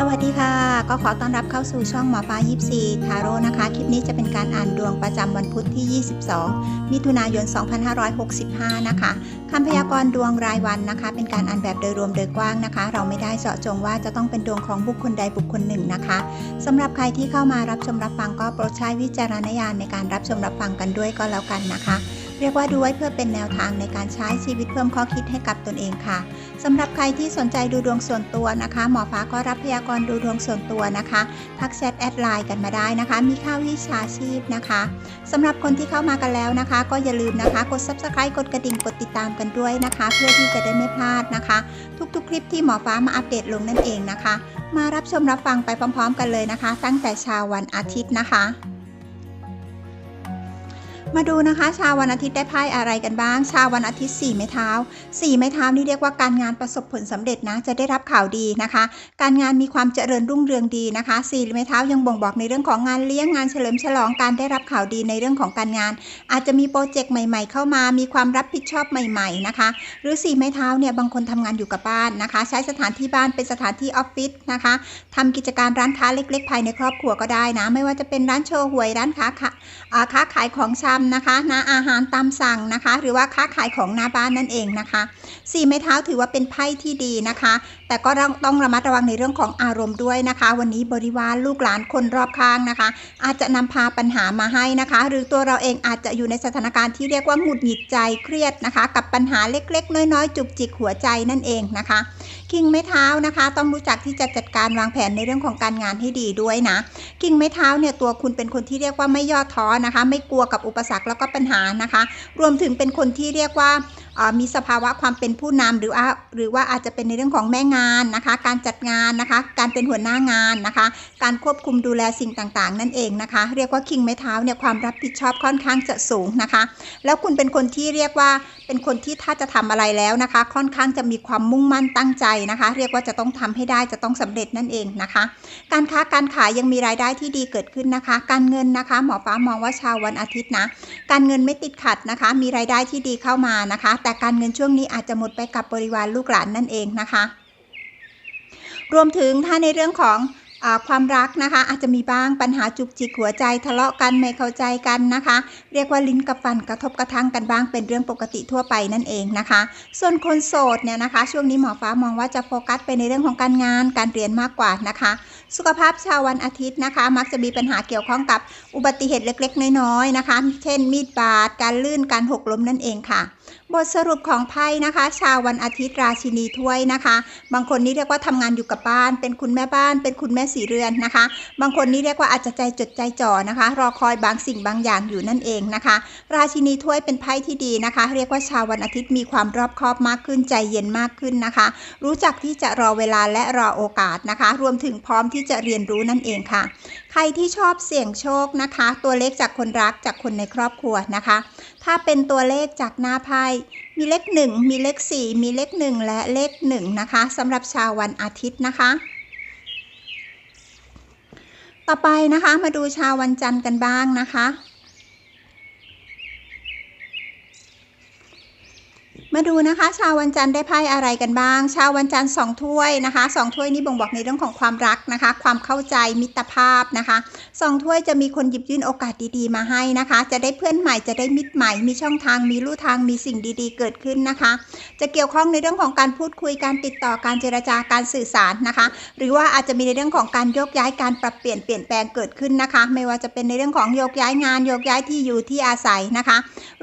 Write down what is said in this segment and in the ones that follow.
สวัสดีค่ะ ก็ขอต้อนรับเข้าสู่ช่องหมอฟ้า24 ทาโร่นะคะ คลิปนี้จะเป็นการอ่านดวงประจำวันพุธที่ 22 มิถุนายน 2565 นะคะคำพยากรณ์ดวงรายวันนะคะ เป็นการอ่านแบบโดยรวมโดยกว้างนะคะ เราไม่ได้เจาะจงว่าจะต้องเป็นดวงของบุคคลใดบุคคลหนึ่งนะคะสำหรับใครที่เข้ามารับชมรับฟังก็โปรดใช้วิจารณญาณในการรับชมรับฟังกันด้วยก็แล้วกันนะคะ เรียกว่าดูไว้เพื่อเป็นแนวทางในการใช้ชีวิตเพิ่มข้อคิดให้กับตนเองค่ะสำหรับใครที่สนใจดูดวงส่วนตัวนะคะ หมอฟ้าก็รับพยากรณ์ดูดวงส่วนตัวนะคะทักแชทแอดไลน์กันมาได้นะคะ มีค่าวิชาชีพนะคะสำหรับคนที่เข้ามากันแล้วนะคะ ก็อย่าลืมนะคะกด subscribe กดกระดิ่งกดติดตามกันด้วยนะคะ เพื่อที่จะได้ไม่พลาดนะคะ ทุกๆ คลิปที่หมอฟ้ามาอัปเดตลงนั่นเองนะคะ มารับชมรับฟังไปพร้อม ๆ กันเลยนะคะ ตั้งแต่เช้าวันอาทิตย์นะคะ มาดูนะคะชาววันอาทิตย์ได้ไพ่อะไรกันบ้าง ชาววันอาทิตย์4ไม้เท้า4ไม้เท้านี่เรียกว่าการงานประสบผลสำเร็จนะ จะได้รับข่าวดีนะคะ การงานมีความเจริญรุ่งเรืองดีนะคะ4ไม้เท้ายังบ่งบอกในเรื่องของงานเลี้ยงงานเฉลิมฉลองการได้รับข่าวดีในเรื่องของการงาน อาจจะมีโปรเจกต์ใหม่ ๆ เข้ามา มีความรับผิดชอบใหม่ ๆนะคะ หรือ4ไม้เท้าเนี่ยบางคนทำงานอยู่กับบ้านนะคะ ใช้สถานที่บ้านเป็นสถานที่ออฟฟิศนะคะทำกิจการร้านค้าเล็ก ๆ ภายในครอบครัวก็ได้นะ ไม่ว่าจะเป็นร้านโชว์หวยร้านค้าค่ะอ่าค้าขายของชำนะคะนะอาหารตามสั่งนะคะ หรือว่าค้าขายของหน้าบ้านนั่นเองนะคะสี่ไม้เท้าถือว่าเป็นไพ่ที่ดีนะคะแต่ก็ต้องต้องระมัดระวังในเรื่องของอารมณ์ด้วยนะคะ วันนี้บริวารลูกหลานคนรอบข้างนะคะ อาจจะนำพาปัญหามาให้นะคะ หรือตัวเราเองอาจจะอยู่ในสถานการณ์ที่เรียกว่าหงุดหงิดใจเครียดนะคะ กับปัญหาเล็กๆ น้อยๆ จุกจิกหัวใจนั่นเองนะคะคิงไม้เท้านะคะ ต้องรู้จักที่จะจัดการวางแผนในเรื่องของการงานให้ดีด้วยนะกิ่งไม้เท้าเนี่ยตัวคุณเป็นคนที่เรียกว่าไม่ย่อท้อนะคะ ไม่กลัวกับอุปสรรคแล้วก็ปัญหานะคะ รวมถึงเป็นคนที่เรียกว่า มีสภาวะความเป็นผู้นำหรือว่าหรือว่าอาจจะเป็นในเรื่องของแม่งานนะคะ การจัดงานนะคะ การเป็นหัวหน้างานนะคะ การควบคุมดูแลสิ่งต่างๆ นั่นเองนะคะ เรียกว่าคิงไม้เท้าเนี่ยความรับผิดชอบค่อนข้างจะสูงนะคะ แล้วคุณเป็นคนที่เรียกว่าเป็นคนที่ถ้าจะทำอะไรแล้วนะคะ ค่อนข้างจะมีความมุ่งมั่นตั้งใจนะคะ เรียกว่าจะต้องทำให้ได้จะต้องสำเร็จนั่นเองนะคะ การค้าการขายยังมีรายได้ที่ดีเกิดขึ้นนะคะ การเงินนะคะหมอฟ้ามองว่าชาววันอาทิตย์นะการเงินไม่ติดขัดนะคะ มีรายได้ที่ดีเข้ามานะคะแต่การเงินช่วงนี้อาจจะหมดไปกับบริวารลูกหลานนั่นเองนะคะ รวมถึงถ้าในเรื่องของอความรักนะคะ อาจจะมีบ้างปัญหาจุกจิกหัวใจทะเลาะกันไม่เข้าใจกันนะคะ เรียกว่าลิ้นกับฟันกระทบกระทั่งกันบ้างเป็นเรื่องปกติทั่วไปนั่นเองนะคะ ส่วนคนโสดเนี่ยนะคะ ช่วงนี้หมอฟ้ามองว่าจะโฟกัสไปในเรื่องของการงานการเรียนมากกว่านะคะ สุขภาพชาววันอาทิตย์นะคะ มักจะมีปัญหาเกี่ยวข้องกับอุบัติเหตุเล็กๆ น้อยๆนะคะ เช่น มีดบาดการลื่นการหกล้มนั่นเองค่ะ บทสรุปของไพ่นะคะ ชาววันอาทิตย์ราชินีถ้วยนะคะ บางคนนี่เรียกว่าทำงานอยู่กับบ้าน เป็นคุณแม่บ้าน เป็นคุณแม่สีเรือนนะคะ บางคนนี่เรียกว่าอาจจะใจจดใจจ่อนะคะ รอคอยบางสิ่งบางอย่างอยู่นั่นเองนะคะ ราชินีถ้วยเป็นไพ่ที่ดีนะคะ เรียกว่าชาววันอาทิตย์มีความรอบคอบมากขึ้นใจเย็นมากขึ้นนะคะ รู้จักที่จะรอเวลาและรอโอกาสนะคะ รวมถึงพร้อมที่จะเรียนรู้นั่นเองค่ะ รที่ชอบเสี่ยงโชคนะคะ ตัวเลขจากคนรักจากคนในครอบครัวนะคะ ถ้าเป็นตัวเลขจากหน้าไพ่มีเลขหนึ่งมีเลขสี่มีเลขหนึ่งและเลขหนึ่งนะคะสำหรับชาววันอาทิตย์นะคะ ต่อไปนะคะมาดูชาววันจันทร์กันบ้างนะคะ มาดูนะคะชาววันจันทร์ได้ไพ่อะไรกันบ้าง ชาววันจันทร์สองถ้วยนะคะสองถ้วยนี้บ่งบอกในเรื่องของความรักนะคะ ความเข้าใจมิตรภาพนะคะสองถ้วยจะมีคนหยิบยื่นโอกาสดีๆมาให้นะคะ จะได้เพื่อนใหม่จะได้มิตรใหม่ มีช่องทางมีลู่ทางมีสิ่งดีๆ เกิดขึ้นนะคะ จะเกี่ยวข้องในเรื่องของการพูดคุยการติดต่อการเจรจาการสื่อสารนะคะ หรือว่าอาจจะมีในเรื่องของการโยกย้ายการปรับเปลี่ยนเปลี่ยนแปลงเกิดขึ้นนะคะ ไม่ว่าจะเป็นในเรื่องของโยกย้ายงานโยกย้ายที่อยู่ที่อาศัยนะคะ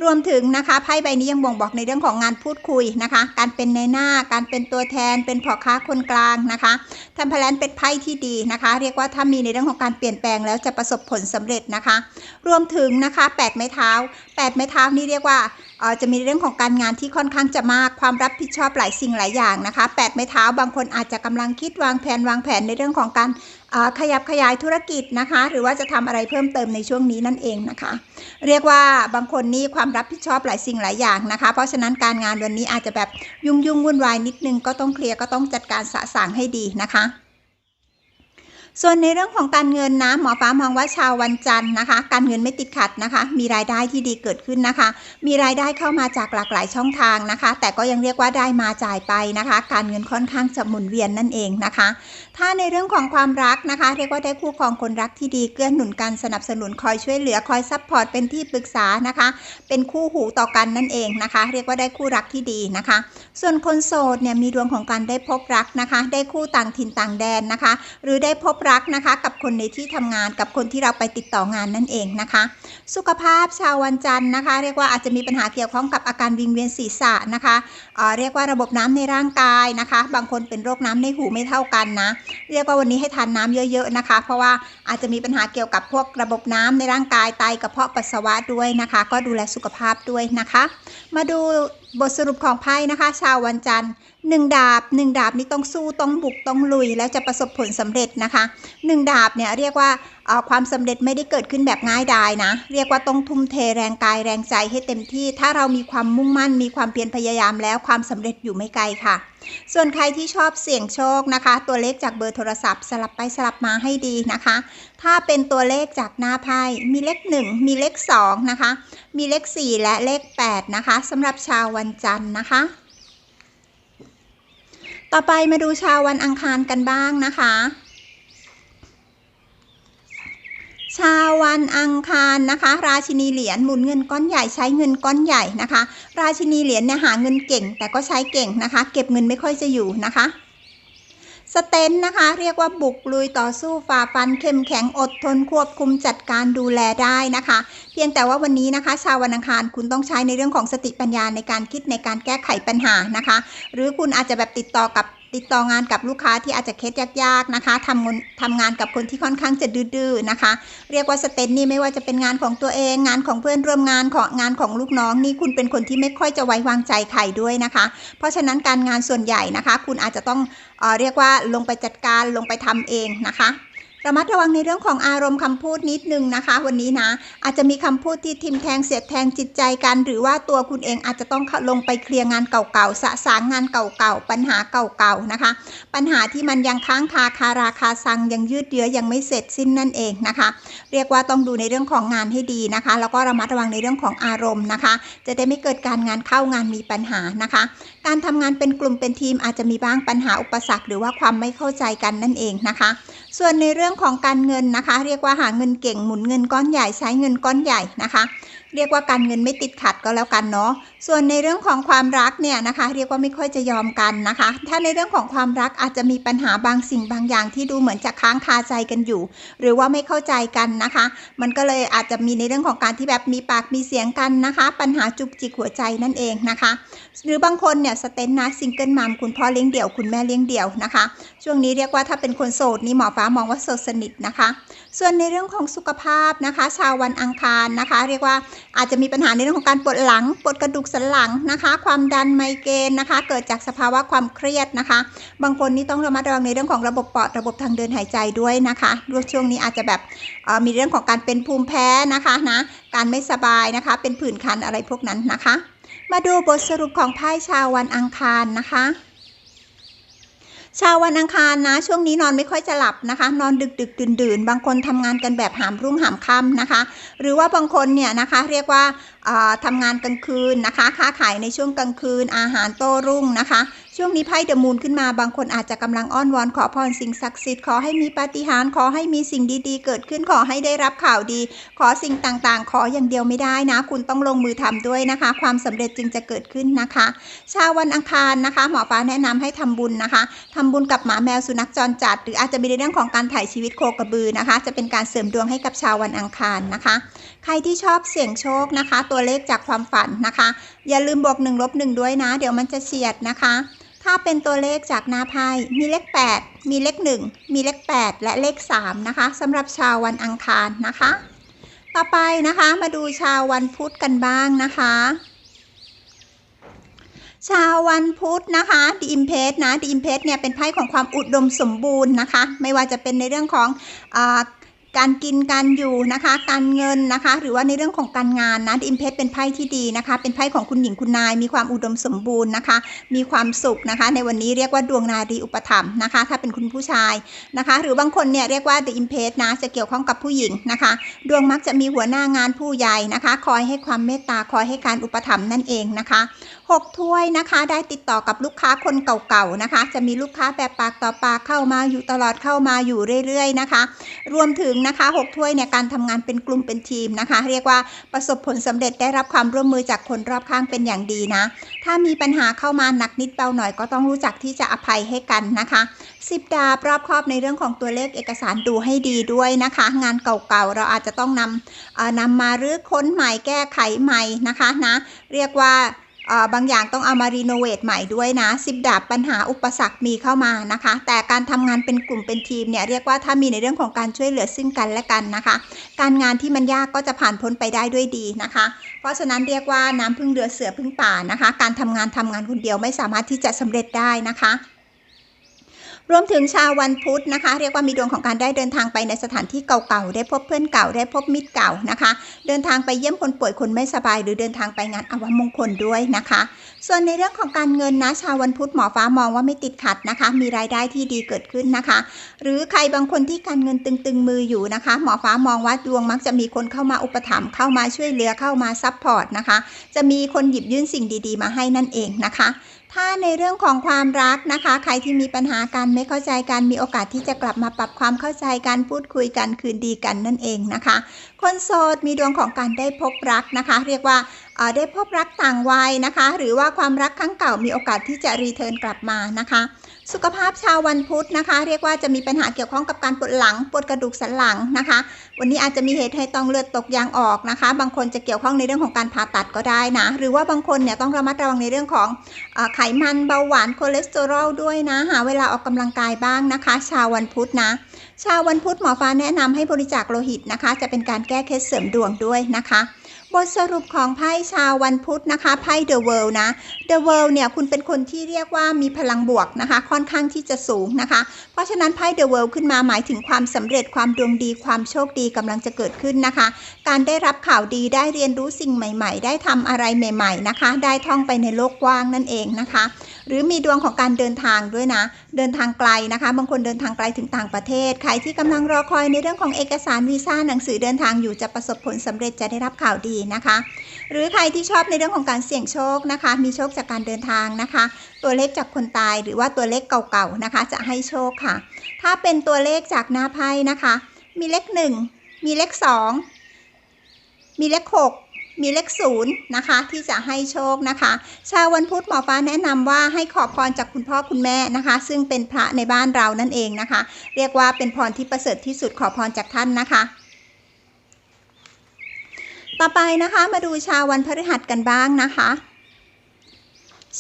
รวมถึงนะคะไพ่ใบนี้ยังบ่งบอกในเรื่องของงานพูดคุยนะคะ การเป็นในหน้า การเป็นตัวแทน เป็นพ่อค้าคนกลางนะคะทำพลันเป็นไพ่ที่ดีนะคะ เรียกว่าถ้ามีในเรื่องของการเปลี่ยนแปลงแล้วจะประสบผลสำเร็จนะคะ รวมถึงนะคะ8ไม้เท้า8ไม้เท้านี่เรียกว่าเอ่อจะมีเรื่องของการงานที่ค่อนข้างจะมากความรับผิดชอบหลายสิ่งหลายอย่างนะคะ8ไม้เท้าบางคนอาจจะกำลังคิดวางแผนวางแผนในเรื่องของการเอ่อขยับขยายธุรกิจนะคะ หรือว่าจะทำอะไรเพิ่มเติมในช่วงนี้นั่นเองนะคะ เรียกว่าบางคนนี่ความรับผิดชอบหลายสิ่งหลายอย่างนะคะ เพราะฉะนั้นการงานวันนี้อาจจะแบบยุ่งยุ่งวุ่นวายนิดนึงก็ต้องเคลียร์ก็ต้องจัดการสะสางให้ดีนะคะ ส่วนในเรื่องของการเงินนะหมอฟ้ามองว่าชาววันจันทร์นะคะ การเงินไม่ติดขัดนะคะ มีรายได้ที่ดีเกิดขึ้นนะคะ มีรายได้เข้ามาจากหลากหลายช่องทางนะคะ แต่ก็ยังเรียกว่าได้มาจ่ายไปนะคะ การเงินค่อนข้างจะหมุนเวียนนั่นเองนะคะถ้าในเรื่องของความรักนะคะ เรียกว่าได้คู่ครองคนรักที่ดีเกื้อหนุนกันสนับสนุนคอยช่วยเหลือคอยซัพพอร์ตเป็นที่ปรึกษานะคะ เป็นคู่หูต่อกันนั่นเองนะคะ เรียกว่าได้คู่รักที่ดีนะคะ ส่วนคนโสดเนี่ยมีดวงของการได้พบรักนะคะ ได้คู่ต่างถิ่นต่างแดนนะคะ หรือได้พบรักนะคะ กับคนในที่ทำงานกับคนที่เราไปติดต่องานนั่นเองนะคะ สุขภาพชาววันจันทร์นะคะ เรียกว่าอาจจะมีปัญหาเกี่ยวข้องกับอาการวิงเวียนศีรษะนะคะเออเรียกว่าระบบน้ำในร่างกายนะคะ บางคนเป็นโรคน้ำในหูไม่เท่ากันนะเรียกว่าวันนี้ให้ทานน้ำเยอะๆนะคะ เพราะว่าอาจจะมีปัญหาเกี่ยวกับพวกระบบน้ำในร่างกายไตกระเพาะปัสสาวะด้วยนะคะ ก็ดูแลสุขภาพด้วยนะคะ มาดูบทสรุปของไพ่นะคะ ชาววันจันทร์หนึ่งดาบหนึ่งดาบนี่ต้องสู้ต้องบุกต้องลุย แล้วจะประสบผลสำเร็จนะคะหนึ่งดาบเนี่ยเรียกว่าความสำเร็จไม่ได้เกิดขึ้นแบบง่ายดายนะ เรียกว่าต้องทุ่มเทแรงกายแรงใจให้เต็มที่ ถ้าเรามีความมุ่งมั่นมีความเพียรพยายามแล้วความสำเร็จอยู่ไม่ไกลค่ะ ส่วนใครที่ชอบเสี่ยงโชคนะคะ ตัวเลขจากเบอร์โทรศัพท์ สลับไปสลับมาให้ดีนะคะ ถ้าเป็นตัวเลขจากหน้าไพ่มีเลข 1 มีเลข 2 นะคะ มีเลข 4 และเลข 8 นะคะสำหรับชาววันจันทร์นะคะ ต่อไปมาดูชาววันอังคารกันบ้างนะคะ ชาววันอังคารนะคะ ราชินีเหรียญหมุนเงินก้อนใหญ่ใช้เงินก้อนใหญ่นะคะ ราชินีเหรียญเนี่ยหาเงินเก่ง แต่ก็ใช้เก่งนะคะ เก็บเงินไม่ค่อยจะอยู่นะคะสเตนนะคะเรียกว่าบุกลุยต่อสู้ฝ่าฟันเข้มแข็งอดทนควบคุมจัดการดูแลได้นะคะ เพียงแต่ว่าวันนี้นะคะ ชาววันอังคารคุณต้องใช้ในเรื่องของสติปัญญาในการคิดในการแก้ไขปัญหานะคะ หรือคุณอาจจะแบบติดต่อกับ ติดต่องานกับลูกค้าที่อาจจะเคสยากๆนะคะทำงานทำงานกับคนที่ค่อนข้างจะดื้อๆนะคะ เรียกว่าสเตนนี่ไม่ว่าจะเป็นงานของตัวเองงานของเพื่อนร่วมงานของงานของลูกน้องนี่คุณเป็นคนที่ไม่ค่อยจะไว้วางใจใครด้วยนะคะ เพราะฉะนั้นการงานส่วนใหญ่นะคะ คุณอาจจะต้องเออเรียกว่าลงไปจัดการลงไปทำเองนะคะ ระมัดระวังในเรื่องของอารมณ์คำพูดนิดนึงนะคะ วันนี้นะ อาจจะมีคำพูดที่ทิมแทงเสียดแทงจิตใจกัน หรือว่าตัวคุณเองอาจจะต้องลงไปเคลียร์งานเก่าๆสะสางงานเก่าๆปัญหาเก่าๆนะคะ ปัญหาที่มันยังค้างคาคาราคาซังยังยืดเยื้อยังไม่เสร็จสิ้นนั่นเองนะคะ เรียกว่าต้องดูในเรื่องของงานให้ดีนะคะ แล้วก็ระมัดระวังในเรื่องของอารมณ์นะคะ จะได้ไม่เกิดการงานเข้างานมีปัญหานะคะ การทำงานเป็นกลุ่มเป็นทีมอาจจะมีบ้างปัญหาอุปสรรค หรือว่าความไม่เข้าใจกันนั่นเองนะคะ ส่วนในเรื่องของการเงินนะคะ เรียกว่าหาเงินเก่งหมุนเงินก้อนใหญ่ใช้เงินก้อนใหญ่นะคะ เรียกว่าการเงินไม่ติดขัดก็แล้วกันเนาะ ส่วนในเรื่องของความรักเนี่ยนะคะ เรียกว่าไม่ค่อยจะยอมกันนะคะ ถ้าในเรื่องของความรักอาจจะมีปัญหาบางสิ่งบางอย่างที่ดูเหมือนจะค้างคาใจกันอยู่ หรือว่าไม่เข้าใจกันนะคะ มันก็เลยอาจจะมีในเรื่องของการที่แบบมีปากมีเสียงกันนะคะ ปัญหาจุกจิกหัวใจนั่นเองนะคะ หรือบางคนเนี่ยสเตนนะซิงเกิลมัมคุณพ่อเลี้ยงเดี่ยวคุณแม่เลี้ยงเดี่ยวนะคะ ช่วงนี้เรียกว่าถ้าเป็นคนโสดนี่หมอฟ้ามองว่าโสดสนิทนะคะ ส่วนในเรื่องของสุขภาพนะคะ ชาววันอังคารนะคะ เรียกว่าอาจจะมีปัญหาในเรื่องของการปวดหลัง ปวดกระดูกสันหลังนะคะ ความดันไมเกรนนะคะ เกิดจากสภาวะความเครียดนะคะ บางคนนี่ต้องระมัดระวังในเรื่องของระบบปอดระบบทางเดินหายใจด้วยนะคะด้วช่วงนี้อาจจะแบบมีเรื่องของการเป็นภูมิแพ้นะคะนะ การไม่สบายนะคะ เป็นผื่นคันอะไรพวกนั้นนะคะ มาดูบทสรุปของไพ่ชาววันอังคารนะคะ ชาววันอังคารนะ ช่วงนี้นอนไม่ค่อยจะหลับนะคะ นอนดึกดึกดื่นดื่นบางคนทำงานกันแบบหามรุ่งหามค่ำนะคะ หรือว่าบางคนเนี่ยนะคะ เรียกว่าทำงานกลางคืนนะคะ ค้าขายในช่วงกลางคืน อาหารโต้รุ่งนะคะ ช่วงนี้ไพ่เดมูนขึ้นมา บางคนอาจจะกำลังอ้อนวอนขอพรสิ่งศักดิ์สิทธิ์ ขอให้มีปาฏิหาริย์ ขอให้มีสิ่งดีๆ เกิดขึ้น ขอให้ได้รับข่าวดี ขอสิ่งต่างๆ ขออย่างเดียวไม่ได้นะ คุณต้องลงมือทำด้วยนะคะ ความสำเร็จจึงจะเกิดขึ้นนะคะ ชาววันอังคารนะคะ หมอฟ้าแนะนำให้ทำบุญนะคะทำบุญกับหมาแมวสุนัขจรจัด หรืออาจจะมีในเรื่องของการถ่ายชีวิตโคกระบือนะคะ จะเป็นการเสริมดวงให้กับชาววันอังคารนะคะ ใครที่ชอบเสี่ยงโชคนะคะตัวเลขจากความฝันนะคะ อย่าลืมบวก1ลบ1ด้วยนะ เดี๋ยวมันจะเฉียดนะคะ ถ้าเป็นตัวเลขจากหน้าไพ่มีเลข 8 มีเลข 1 มีเลข 8 และเลข 3 นะคะสำหรับชาววันอังคารนะคะ ต่อไปนะคะมาดูชาววันพุธกันบ้างนะคะชาววันพุธนะคะดีอิมเพสนะดีอิมเพสเนี่ยเป็นไพ่ของความอุดมสมบูรณ์นะคะ ไม่ว่าจะเป็นในเรื่องของอ การกินการอยู่นะคะ การเงินนะคะ หรือว่าในเรื่องของการงานนะอิมเพสเป็นไพ่ที่ดีนะคะ เป็นไพ่ของคุณหญิงคุณนาย มีความอุดมสมบูรณ์นะคะ มีความสุขนะคะ ในวันนี้เรียกว่าดวงนารีอุปถัมภ์นะคะ ถ้าเป็นคุณผู้ชายนะคะ หรือบางคนเนี่ยเรียกว่า the impress นะจะเกี่ยวข้องกับผู้หญิงนะคะ ดวงมักจะมีหัวหน้างานผู้ใหญ่นะคะ คอยให้ความเมตตาคอยให้การอุปถัมภ์นั่นเองนะคะหกถ้วยนะคะ ได้ติดต่อกับลูกค้าคนเก่าๆนะคะ จะมีลูกค้าแบบปากต่อปากเข้ามาอยู่ตลอดเข้ามาอยู่เรื่อยๆนะคะ รวมถึงนะคะหกถ้วยเนี่ยการทำงานเป็นกลุ่มเป็นทีมนะคะ เรียกว่าประสบผลสำเร็จได้รับความร่วมมือจากคนรอบข้างเป็นอย่างดีนะ ถ้ามีปัญหาเข้ามาหนักนิดเบาหน่อยก็ต้องรู้จักที่จะอภัยให้กันนะคะสิบดาบรอบครอบในเรื่องของตัวเลขเอกสารดูให้ดีด้วยนะคะ งานเก่าๆเราอาจจะต้องนำเอ่อนำมารื้อค้นใหม่แก้ไขใหม่นะคะนะ เรียกว่า บางอย่างต้องเอามารีโนเวทใหม่ด้วยนะสิบดาบปัญหาอุปสรรคมีเข้ามานะคะ แต่การทำงานเป็นกลุ่มเป็นทีมเนี่ยเรียกว่าถ้ามีในเรื่องของการช่วยเหลือซึ่งกันและกันนะคะ การงานที่มันยากก็จะผ่านพ้นไปได้ด้วยดีนะคะ เพราะฉะนั้นเรียกว่าน้ำพึ่งเรือเสือพึ่งป่านะคะ การทำงานทำงานคนเดียวไม่สามารถที่จะสำเร็จได้นะคะ รวมถึงชาววันพุธนะคะ เรียกว่ามีดวงของการได้เดินทางไปในสถานที่เก่าๆ ได้พบเพื่อนเก่า ได้พบมิตรเก่านะคะ เดินทางไปเยี่ยมคนป่วยคนไม่สบาย หรือเดินทางไปงานอวมงคลด้วยนะคะ ส่วนในเรื่องของการเงินนะ ชาววันพุธหมอฟ้ามองว่าไม่ติดขัดนะคะ มีรายได้ที่ดีเกิดขึ้นนะคะ หรือใครบางคนที่การเงินตึงๆมืออยู่นะคะ หมอฟ้ามองว่าดวงมักจะมีคนเข้ามาอุปถัมภ์เข้ามาช่วยเหลือเข้ามาซัพพอร์ตนะคะ จะมีคนหยิบยื่นสิ่งดี ๆ มาให้นั่นเองนะคะ ถ้าในเรื่องของความรักนะคะ ใครที่มีปัญหากันไม่เข้าใจกันมีโอกาสที่จะกลับมาปรับความเข้าใจกันพูดคุยกันคืนดีกันนั่นเองนะคะ คนโสดมีดวงของการได้พบรักนะคะ เรียกว่าเออได้พบรักต่างวัยนะคะ หรือว่าความรักครั้งเก่ามีโอกาสที่จะรีเทิร์นกลับมานะคะ สุขภาพชาววันพุธนะคะ เรียกว่าจะมีปัญหาเกี่ยวข้องกับการปวดหลังปวดกระดูกสันหลังนะคะ วันนี้อาจจะมีเหตุให้ต้องเลือดตกยางออกนะคะ บางคนจะเกี่ยวข้องในเรื่องของการผ่าตัดก็ได้นะ หรือว่าบางคนเนี่ยต้องระมัดระวังในเรื่องของอไขมันเบาหวานคอเลสเตอรอลด้วยนะหาเวลาออกกำลังกายบ้างนะคะ ชาววันพุธนะ ชาววันพุธหมอฟ้าแนะนำให้บริจาคโลหิตนะคะ จะเป็นการแก้เคล็ดเสริมดวงด้วยนะคะ บทสรุปของไพ่ชาววันพุธนะคะไพ่ The World นะ The World เนี่ยคุณเป็นคนที่เรียกว่ามีพลังบวกนะคะ ค่อนข้างที่จะสูงนะคะ เพราะฉะนั้นไพ่ The World ขึ้นมาหมายถึงความสำเร็จความดวงดีความโชคดีกำลังจะเกิดขึ้นนะคะ การได้รับข่าวดีได้เรียนรู้สิ่งใหม่ ๆ ได้ทำอะไรใหม่ ๆ นะคะ ได้ท่องไปในโลกกว้างนั่นเองนะคะ หรือมีดวงของการเดินทางด้วยนะ เดินทางไกลนะคะ บางคนเดินทางไกลถึงต่างประเทศ ใครที่กำลังรอคอยในเรื่องของเอกสารวีซ่าหนังสือเดินทางอยู่จะประสบผลสำเร็จจะได้รับข่าวดีนะคะ หรือใครที่ชอบในเรื่องของการเสี่ยงโชคนะคะ มีโชคจากการเดินทางนะคะ ตัวเลขจากคนตายหรือว่าตัวเลขเก่าๆนะคะ จะให้โชคค่ะ ถ้าเป็นตัวเลขจากหน้าไพ่นะคะ มีเลขหนึ่งมีเลขสองมีเลขหก มีเลขศูนย์นะคะที่จะให้โชคนะคะ ชาววันพุธหมอฟ้าแนะนำว่าให้ขอพรจากคุณพ่อคุณแม่นะคะ ซึ่งเป็นพระในบ้านเรานั่นเองนะคะ เรียกว่าเป็นพรที่ประเสริฐที่สุดขอพรจากท่านนะคะ ต่อไปนะคะมาดูชาววันพฤหัสกันบ้างนะคะ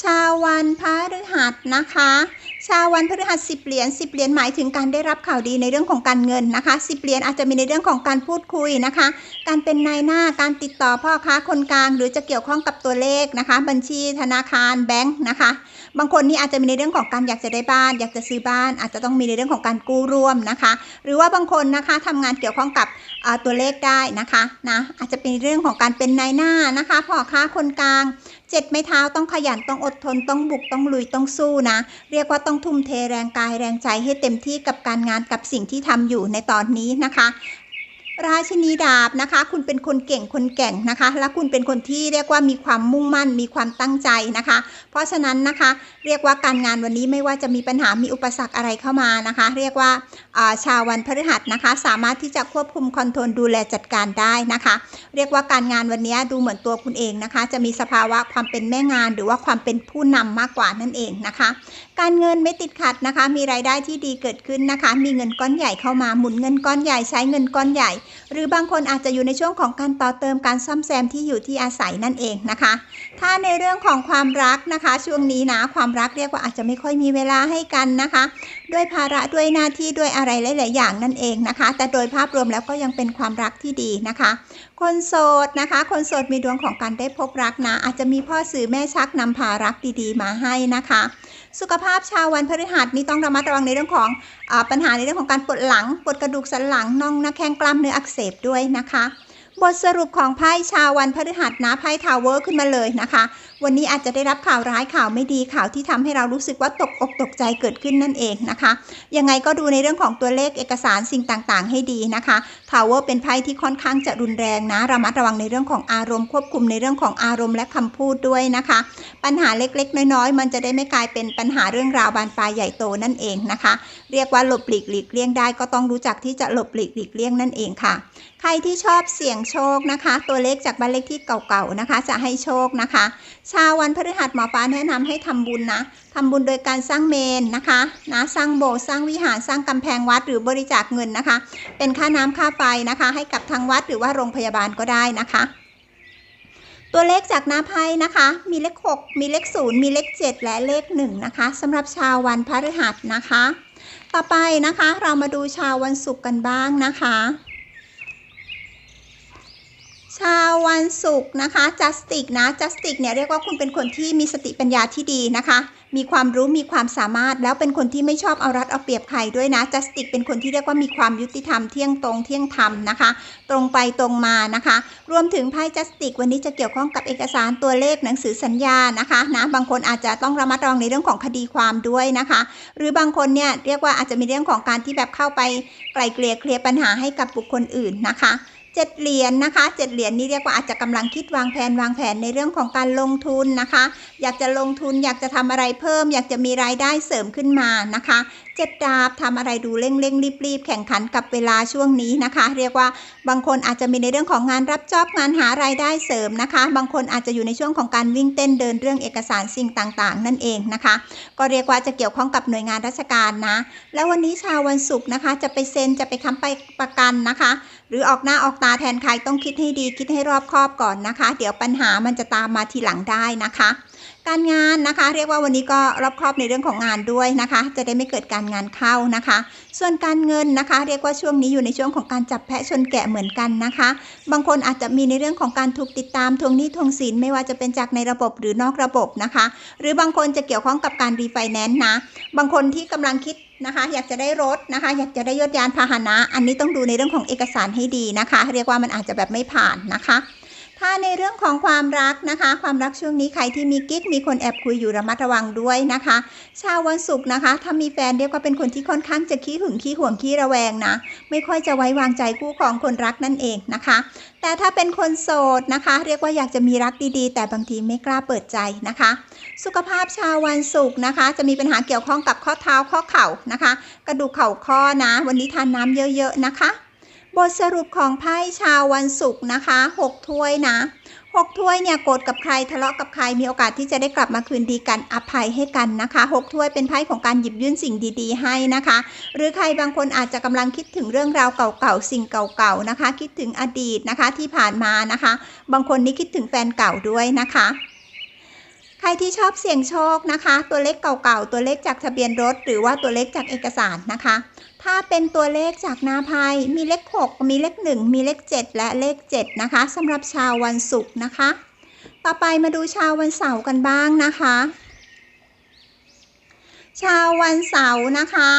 ชาววันพฤหัสนะคะ ชาววันพฤหัสสิบเหรียญสิบเหรียญหมายถึงการได้รับข่าวดีในเรื่องของการเงินนะคะสิบเหรียญอาจจะมีในเรื่องของการพูดคุยนะคะ การเป็นนายหน้าการติดต่อพ่อค้าคนกลาง หรือจะเกี่ยวข้องกับตัวเลขนะคะ บัญชีธนาคารแบงค์นะคะ บางคนนี่อาจจะมีในเรื่องของการอยากจะได้บ้าน อยากจะซื้อบ้าน อาจจะต้องมีในเรื่องของการกู้ร่วมนะคะ หรือว่าบางคนนะคะทำงานเกี่ยวข้องกับ ตัวเลขได้นะคะนะอาจจะเป็นเรื่องของการเป็นนายหน้านะคะพ่อค้าคนกลางเจ็ดไม้เท้าต้องขยันต้องอดทนต้องบุกต้องลุยต้องสู้นะ เรียกว่าต้องทุ่มเทแรงกายแรงใจให้เต็มที่กับการงานกับสิ่งที่ทำอยู่ในตอนนี้นะคะ ราชินีดาบนะคะ คุณเป็นคนเก่งคนแก่งนะคะ และคุณเป็นคนที่เรียกว่ามีความมุ่งมั่น มีความตั้งใจนะคะ เพราะฉะนั้นนะคะ เรียกว่าการงานวันนี้ไม่ว่าจะมีปัญหามีอุปสรรคอะไรเข้ามานะคะ เรียกว่าอ่าชาววันพฤหัสนะคะ สามารถที่จะควบคุมคอนโทรลดูแลจัดการได้นะคะ เรียกว่าการงานวันนี้ดูเหมือนตัวคุณเองนะคะ จะมีสภาวะความเป็นแม่งาน หรือว่าความเป็นผู้นำมากกว่านั่นเองนะคะ การเงินไม่ติดขัดนะคะ มีรายได้ที่ดีเกิดขึ้นนะคะ มีเงินก้อนใหญ่เข้ามาหมุนเงินก้อนใหญ่ใช้เงินก้อนใหญ่หรือบางคนอาจจะอยู่ในช่วงของการต่อเติมการซ่อมแซมที่อยู่ที่อาศัยนั่นเองนะคะ ถ้าในเรื่องของความรักนะคะ ช่วงนี้นะความรักเรียกว่าอาจจะไม่ค่อยมีเวลาให้กันนะคะ ด้วยภาระด้วยหน้าที่ด้วยอะไรหลาย ๆ อย่างนั่นเองนะคะ แต่โดยภาพรวมแล้วก็ยังเป็นความรักที่ดีนะคะ คนโสดนะคะ คนโสดมีดวงของการได้พบรักนะ อาจจะมีพ่อสื่อแม่ชักนำพารักดี ๆ มาให้นะคะ สุขภาพชาววันพฤหัสนี้ต้องระมัดระวังในเรื่องของอปัญหาในเรื่องของการปวดหลังปวดกระดูกสันหลังน่องหน้าแข้งกล้ามเนื้ออักเสบด้วยนะคะ บทสรุปของไพ่ชาววันพฤหัสนะไพ่ทาวเวอร์ขึ้นมาเลยนะคะ วันนี้อาจจะได้รับข่าวร้ายข่าวไม่ดีข่าวที่ทำให้เรารู้สึกว่าตกอกตกใจเกิดขึ้นนั่นเองนะคะ ยังไงก็ดูในเรื่องของตัวเลขเอกสารสิ่งต่างๆ ให้ดีนะคะทาวเวอร์เป็นไพ่ที่ค่อนข้างจะรุนแรงนะระมัดระวังในเรื่องของอารมณ์ควบคุมในเรื่องของอารมณ์และคำพูดด้วยนะคะ ปัญหาเล็กๆ น้อยๆ มันจะได้ไม่กลายเป็นปัญหาเรื่องราวบานปลายใหญ่โตนั่นเองนะคะ เรียกว่าหลบหลีกหลีกเลี่ยงได้ก็ต้องรู้จักที่จะหลบหลีกหลีกเลี่ยงนั่นเองค่ะ ใครที่ชอบเสี่ยงโชคนะคะ ตัวเลขจากบ้านเลขที่เก่าๆนะคะ จะให้โชคนะคะชาววันพฤหัสหมอฟ้าแนะนำให้ทำบุญนะทำบุญโดยการสร้างเมนนะคะนะสร้างโบสถ์สร้างวิหารสร้างกำแพงวัดหรือบริจาคเงินนะคะ เป็นค่าน้ำค่าไฟนะคะ ให้กับทางวัดหรือว่าโรงพยาบาลก็ได้นะคะ ตัวเลขจากหน้าไพ่นะคะ มีเลข 6 มีเลข 0 มีเลข 7 และเลข 1 นะคะสำหรับชาววันพฤหัสนะคะ ต่อไปนะคะเรามาดูชาววันศุกร์กันบ้างนะคะ ชาววันศุกร์นะคะจัสติกนะจัสติกเนี่ยเรียกว่าคุณเป็นคนที่มีสติปัญญาที่ดีนะคะ มีความรู้มีความสามารถ แล้วเป็นคนที่ไม่ชอบเอารัดเอาเปรียบใครด้วยนะจัสติกเป็นคนที่เรียกว่ามีความยุติธรรมเที่ยงตรงเที่ยงธรรมนะคะ ตรงไปตรงมานะคะ รวมถึงไพ่จัสติกวันนี้จะเกี่ยวข้องกับเอกสารตัวเลขหนังสือสัญญานะคะนะบางคนอาจจะต้องระมัดระวังในเรื่องของคดีความด้วยนะคะ หรือบางคนเนี่ยเรียกว่าอาจจะมีเรื่องของการที่แบบเข้าไปไกลเกลี่ยเคลียร์ปัญหาให้กับบุคคลอื่นนะคะ เจ็ดเหรียญนะคะเจ็ดเหรียญนี่เรียกว่าอาจจะกำลังคิดวางแผนวางแผนในเรื่องของการลงทุนนะคะ อยากจะลงทุนอยากจะทำอะไรเพิ่ม อยากจะมีรายได้เสริมขึ้นมานะคะเจ็ดดาบทำอะไรดูเร่งเร่งรีบรีบแข่งขันกับเวลาช่วงนี้นะคะ เรียกว่าบางคนอาจจะมีในเรื่องของงานรับจอบงานหารายได้เสริมนะคะ บางคนอาจจะอยู่ในช่วงของการวิ่งเต้นเดินเรื่องเอกสารสิ่งต่างๆ นั่นเองนะคะ ก็เรียกว่าจะเกี่ยวข้องกับหน่วยงานราชการนะ แล้ววันนี้ชาววันศุกร์นะคะ จะไปเซ็นจะไปค้ำไปประกันนะคะ รือออกหน้าออกตาแทนใครต้องคิดให้ดีคิดให้รอบคอบก่อนนะคะ เดี๋ยวปัญหามันจะตามมาทีหลังได้นะคะ การงานนะคะ เรียกว่าวันนี้ก็รอบครอบในเรื่องของงานด้วยนะคะ จะได้ไม่เกิดการงานเข้านะคะ ส่วนการเงินนะคะ เรียกว่าช่วงนี้อยู่ในช่วงของการจับแพะชนแกะเหมือนกันนะคะ บางคนอาจจะมีในเรื่องของการถูกติดตามทวงหนี้ทวงสินไม่ว่าจะเป็นจากในระบบหรือนอกระบบนะคะ หรือบางคนจะเกี่ยวข้องกับการรีไฟแนนซ์นะบางคนที่กำลังคิดนะคะอยากจะได้รถนะคะ อยากจะได้ยศยานพาหนะ อันนี้ต้องดูในเรื่องของเอกสารให้ดีนะคะ เรียกว่ามันอาจจะแบบไม่ผ่านนะคะ ถ้าในเรื่องของความรักนะคะ ความรักช่วงนี้ใครที่มีกิ๊กมีคนแอบคุยอยู่ระมัดระวังด้วยนะคะ ชาววันศุกร์นะคะ ถ้ามีแฟนเรียกว่าเป็นคนที่ค่อนข้างจะขี้หึงขี้ห่วงขี้ระแวงนะ ไม่ค่อยจะไว้วางใจคู่ของคนรักนั่นเองนะคะ แต่ถ้าเป็นคนโสดนะคะ เรียกว่าอยากจะมีรักดีๆ แต่บางทีไม่กล้าเปิดใจนะคะ สุขภาพชาววันศุกร์นะคะ จะมีปัญหาเกี่ยวข้องกับข้อเท้าข้อเข่านะคะ กระดูกเข่าข้อนะ วันนี้ทานน้ำเยอะ ๆ นะคะ บทสรุปของไพ่ชาววันศุกร์นะคะ 6 ถ้วยนะ 6 ถ้วยเนี่ยโกรธกับใครทะเลาะกับใครมีโอกาสที่จะได้กลับมาคืนดีกันอภัยให้กันนะคะ 6 ถ้วยเป็นไพ่ของการหยิบยื่นสิ่งดีๆ ให้นะคะ หรือใครบางคนอาจจะกำลังคิดถึงเรื่องราวเก่าๆสิ่งเก่าๆนะคะ คิดถึงอดีตนะคะที่ผ่านมานะคะ บางคนนี่คิดถึงแฟนเก่าด้วยนะคะใครที่ชอบเสี่ยงโชคนะคะ ตัวเลขเก่าๆ ตัวเลขจากทะเบียนรถ หรือว่าตัวเลขจากเอกสารนะคะ ถ้าเป็นตัวเลขจากนาไพ่มีเลข 6 มีเลข 1 มีเลข 7 และเลข 7 นะคะสำหรับชาววันศุกร์นะคะ ต่อไปมาดูชาววันเสาร์กันบ้างนะคะ ชาววันเสาร์นะคะ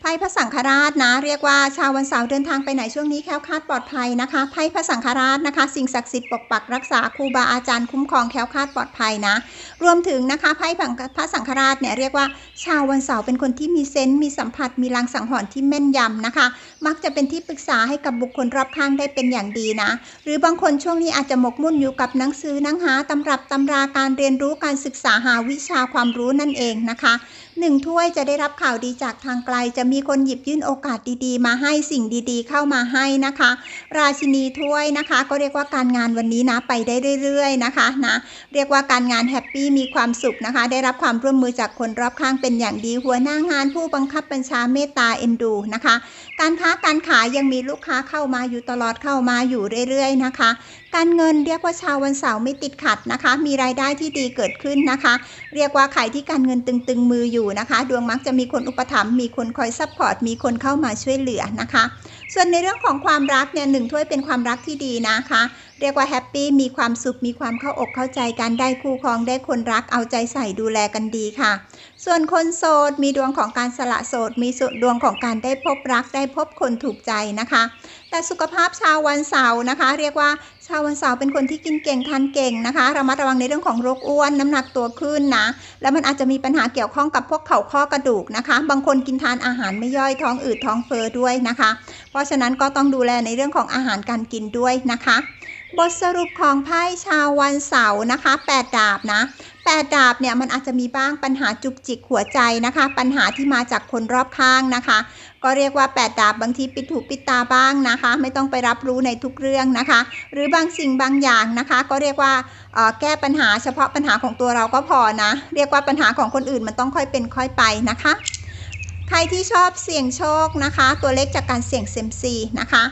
ไพ่พระสังฆราชนะ เรียกว่าชาววันเสาร์เดินทางไปไหนช่วงนี้แคล้วคลาดปลอดภัยนะคะไพ่พระสังฆราชนะคะ สิ่งศักดิ์สิทธิ์ปกปักรักษาครูบาอาจารย์คุ้มครองแคล้วคลาดปลอดภัยนะ รวมถึงนะคะไพ่พระสังฆราชเนี่ยเรียกว่าชาววันเสาร์เป็นคนที่มีเซนส์มีสัมผัสมีลางสังหรณ์ที่แม่นยำนะคะ มักจะเป็นที่ปรึกษาให้กับบุคคลรอบข้างได้เป็นอย่างดีนะ หรือบางคนช่วงนี้อาจจะหมกมุ่นอยู่กับหนังสือหนังหาตำรับตำราการเรียนรู้การศึกษาหาวิชาความรู้นั่นเองนะคะ หนึ่งถ้วยจะได้รับข่าวดีจากทางไกล จะมีคนหยิบยื่นโอกาสดีๆ มาให้สิ่งดีๆ เข้ามาให้นะคะ ราชินีถ้วยนะคะ ก็เรียกว่าการงานวันนี้นะไปได้เรื่อย ๆนะคะนะเรียกว่าการงานแฮปปี้มีความสุขนะคะ ได้รับความร่วมมือจากคนรอบข้างเป็นอย่างดี หัวหน้างานผู้บังคับบัญชาเมตตาเอ็นดูนะคะ การค้าการขายยังมีลูกค้าเข้ามาอยู่ตลอดเข้ามาอยู่เรื่อยๆนะคะ การเงินเรียกว่าชาววันเสาร์ไม่ติดขัดนะคะ มีรายได้ที่ดีเกิดขึ้นนะคะ เรียกว่าใครที่การเงินตึงๆมืออยู่นะคะ ดวงมักจะมีคนอุปถัมภ์มีคนคอยซัพพอร์ตมีคนเข้ามาช่วยเหลือนะคะ ส่วนในเรื่องของความรักเนี่ยหนึ่งถ้วยเป็นความรักที่ดีนะคะ เรียกว่าแฮปปี้มีความสุขมีความเข้าอกเข้าใจกันได้คู่ครองได้คนรักเอาใจใส่ดูแลกันดีค่ะ ส่วนคนโสดมีดวงของการสละโสด มีดวงของการได้พบรักได้พบคนถูกใจนะคะ แต่สุขภาพชาววันเสาร์นะคะ เรียกว่า ชาววันเสาร์เป็นคนที่กินเก่งทานเก่งนะคะระมัดระวังในเรื่องของโรคอ้วนน้ำหนักตัวขึ้นนะแล้วมันอาจจะมีปัญหาเกี่ยวข้องกับพวกเข่าข้อกระดูกนะคะ บางคนกินทานอาหารไม่ย่อยท้องอืดท้องเฟ้อด้วยนะคะ เพราะฉะนั้นก็ต้องดูแลในเรื่องของอาหารการกินด้วยนะคะบทสรุปของไพ่ชาววันเสาร์นะคะ 8 ดาบนะ 8 ดาบเนี่ยมันอาจจะมีบ้างปัญหาจุกจิกหัวใจนะคะ ปัญหาที่มาจากคนรอบข้างนะคะ ก็เรียกว่า 8 ดาบบางทีปิดหูปิดตาบ้างนะคะ ไม่ต้องไปรับรู้ในทุกเรื่องนะคะ หรือบางสิ่งบางอย่างนะคะ ก็เรียกว่าแก้ปัญหาเฉพาะปัญหาของตัวเราก็พอนะ เรียกว่าปัญหาของคนอื่นมันต้องค่อยเป็นค่อยไปนะคะ ใครที่ชอบเสี่ยงโชคนะคะ ตัวเลขจากการเสี่ยงเซมซีนะคะ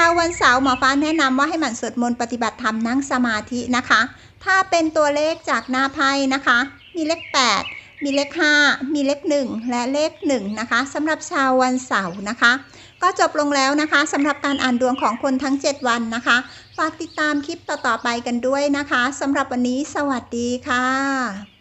ชาววันเสาร์หมอฟ้าแนะนำว่าให้หมั่นสวดมนต์ปฏิบัติธรรมนั่งสมาธินะคะ ถ้าเป็นตัวเลขจากหน้าไพ่นะคะ มีเลข 8 มีเลข 5 มีเลข 1 และเลข 1 นะคะสำหรับชาววันเสาร์นะคะ ก็จบลงแล้วนะคะสำหรับการอ่านดวงของคนทั้ง 7 วันนะคะฝากติดตามคลิปต่อๆไปกันด้วยนะคะสำหรับวันนี้สวัสดีค่ะ